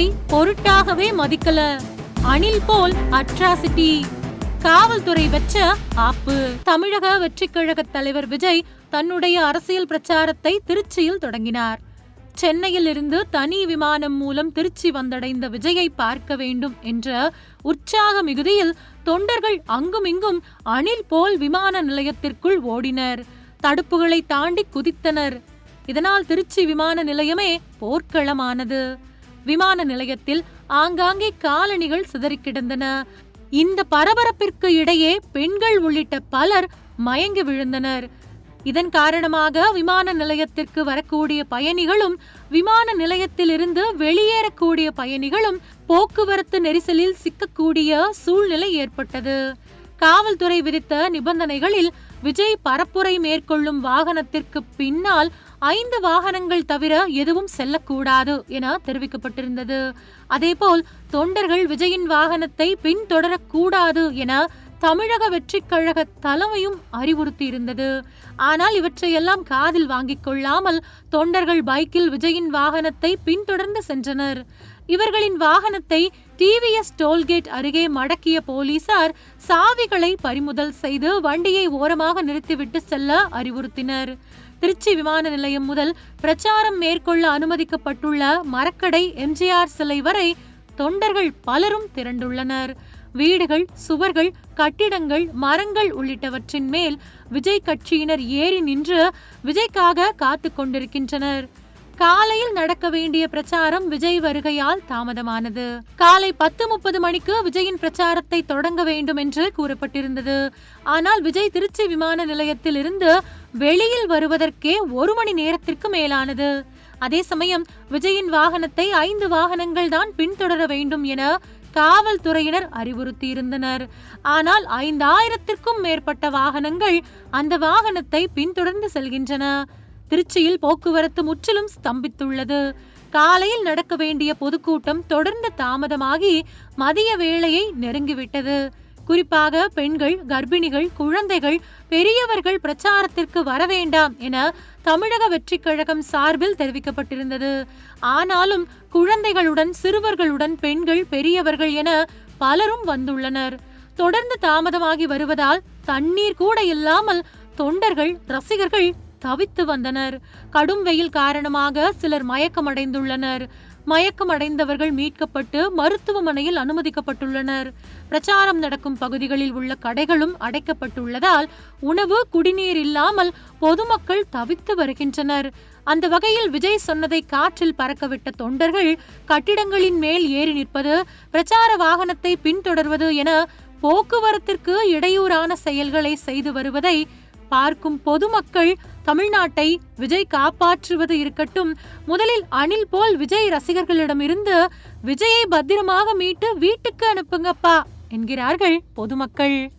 விஜய் பொருட்டாகவே மதிக்கல. அணில் போல் அட்ராசிட்டி. காவல்துறை வச்ச ஆப்பு. தமிழக வெற்றிக் கழக தலைவர் விஜய் தன்னுடைய அரசியல் பிரச்சாரத்தை திருச்சியில் தொடங்கினார். சென்னையில் இருந்து தனி விமானம் மூலம் திருச்சி வந்தடைந்த விஜயை பார்க்க வேண்டும் என்ற உற்சாக மிகுதியில் தொண்டர்கள் அங்குமிங்கும் அணில் போல் விமான நிலையத்திற்குள் ஓடினர். தடுப்புகளை தாண்டி குதித்தனர். இதனால் திருச்சி விமான நிலையமே போர்க்களமானது. விமான நிலையத்தில் ஆங்காங்கே காலணிகள் சிதறி கிடந்தன. இந்த பரபரப்பிற்கு இடையே பெண்கள் உள்ளிட்ட பலர் மயங்கி விழுந்தனர். இதன் காரணமாக விமான நிலையத்திற்கு வரக்கூடிய பயணிகளும் விமான நிலையத்திலிருந்து வெளியேறக்கூடிய பயணிகளும் போக்குவரத்து நெரிசலில் சிக்கக்கூடிய சூழ்நிலை ஏற்பட்டது. காவல்துறை விதித்த நிபந்தனைகளில் விஜய் பரப்புரை மேற்கொள்ளும் வாகனத்திற்கு பின்னால் ஐந்து வாகனங்கள் தவிர எதுவும் செல்லக்கூடாது என தெரிவிக்கப்பட்டிருந்தது. அதேபோல் தொண்டர்கள் விஜயின் வாகனத்தை பின்தொடரக்கூடாது என தமிழக வெற்றிக் கழக தலைமையும் அறிவுறுத்தியிருந்தது. ஆனால் இவற்றையெல்லாம் காதில் வாங்கிக் கொள்ளாமல் தொண்டர்கள் பைக்கில் விஜயின் வாகனத்தை பின்தொடர்ந்து சென்றனர். இவர்களின் வாகனத்தை டிவிஎஸ் டோல்கேட் அருகே மடக்கிய போலீசார் சாவிகளை பறிமுதல் செய்து வண்டியை ஓரமாக நிறுத்திவிட்டு செல்ல அறிவுறுத்தினர். திருச்சி விமான நிலையம் முதல் பிரச்சாரம் மேற்கொள்ள அனுமதிக்கப்பட்டுள்ள மரக்கடை எம்ஜிஆர் சிலை வரை தொண்டர்கள் பலரும் திரண்டுள்ளனர். வீடுகள் சுவர்கள் கட்டிடங்கள் மரங்கள் உள்ளிட்டவற்றின் மேல் விஜய் கட்சியினர் ஏறி நின்று விஜய்க்காக காத்து கொண்டிருக்கின்றனர். காலையில் நடக்க வேண்டிய பிரச்சாரம் விஜய் வருகையால் தாமதமானது. காலை பத்து முப்பது மணிக்கு விஜயின் பிரச்சாரத்தை தொடங்க வேண்டும் என்று கூறப்பட்டிருந்தது. ஆனால் விஜய் திருச்சி விமான நிலையத்தில் இருந்து வெளியில் வருவதற்கே ஒரு மணி நேரத்திற்கு மேலானது. அதே சமயம் விஜயின் வாகனத்தை ஐந்து வாகனங்கள் தான் பின்தொடர வேண்டும் என காவல்துறையினர் அறிவுறுத்தியிருந்தனர். ஆனால் ஐந்தாயிரத்திற்கும் மேற்பட்ட வாகனங்கள் அந்த வாகனத்தை பின்தொடர்ந்து செல்கின்றன. திருச்சியில் போக்குவரத்து முற்றிலும் ஸ்தம்பித்துள்ளது. காலையில் நடக்க வேண்டிய பொதுக்கூட்டம் தொடர்ந்து தாமதமாகி மதிய வேளையை நெருங்கிவிட்டது. குறிப்பாக பெண்கள் கர்ப்பிணிகள் குழந்தைகள் பெரியவர்கள் பிரச்சாரத்திற்கு வர வேண்டாம் என தமிழக வெற்றிக் கழகம் சார்பில் தெரிவிக்கப்பட்டிருந்தது. ஆனாலும் குழந்தைகளுடன் சிறுவர்களுடன் பெண்கள் பெரியவர்கள் என பலரும் வந்துள்ளனர். தொடர்ந்து தாமதமாகி வருவதால் தண்ணீர் கூட இல்லாமல் தொண்டர்கள் ரசிகர்கள் தவித்து வந்தனர். கடும் வெயில் காரணமாக சிலர் மயக்கமடைந்துள்ளனர். மயக்கமடைந்தவர்கள் மீட்கப்பட்டு மருத்துவமனையில் அனுமதிக்கப்பட்டுள்ளனர். பிரச்சாரம் நடக்கும் பகுதிகளில் உள்ள கடைகளும் அடைக்கப்பட்டுள்ளதால் உணவு குடிநீர் இல்லாமல் பொதுமக்கள் தவித்து வருகின்றனர். அந்த வகையில் விஜய் சொன்னதை காற்றில் பறக்கவிட்ட தொண்டர்கள் கட்டிடங்களின் மேல் ஏறி நிற்பது பிரச்சார வாகனத்தை பின்தொடர்வது என போக்குவரத்திற்கு இடையூறான செயல்களை செய்து வருவதை பார்க்கும் பொதுமக்கள் தமிழ்நாட்டை விஜய் காப்பாற்றுவது இருக்கட்டும். முதலில் அணில் போல் விஜய் ரசிகர்களிடமிருந்து விஜயை பத்திரமாக மீட்டு வீட்டுக்கு அனுப்புங்கப்பா என்கிறார்கள் பொதுமக்கள்.